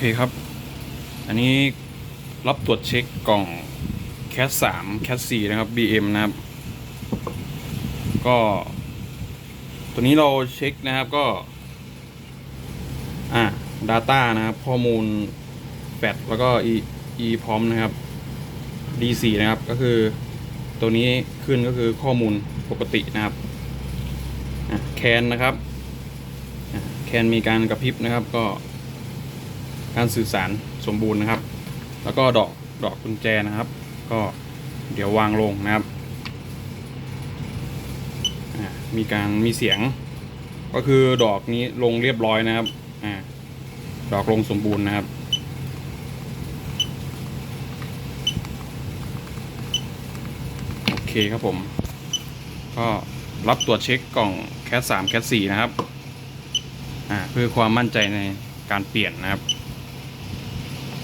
เคครับ อันนี้รับตรวจเช็คกล่องแคสสามแคสสี่นะครับ BM นะครับ ก็ ตัวนี้เราเช็คนะครับก็ อ่า Data นะครับ ข้อมูลแฟดแล้วก็ e e พร้อมนะครับ D4 นะครับก็คือตัวนี้ขึ้นก็คือข้อมูลปกตินะครับแคนนะครับแคนมีการกระพริบนะครับก็ การสื่อสารสมบูรณ์นะครับ แล้วก็ดอกดอกกุญแจนะครับ ก็เดี๋ยววางลงนะครับอะมีการมีเสียง ก็คือดอกนี้ลงเรียบร้อยนะครับอ่าดอกลงสมบูรณ์นะครับโอเคครับผม ก็รับตรวจเช็คกล่องแคสสามแคสสี่นะครับอ่าเพื่อความมั่นใจในการเปลี่ยนนะครับ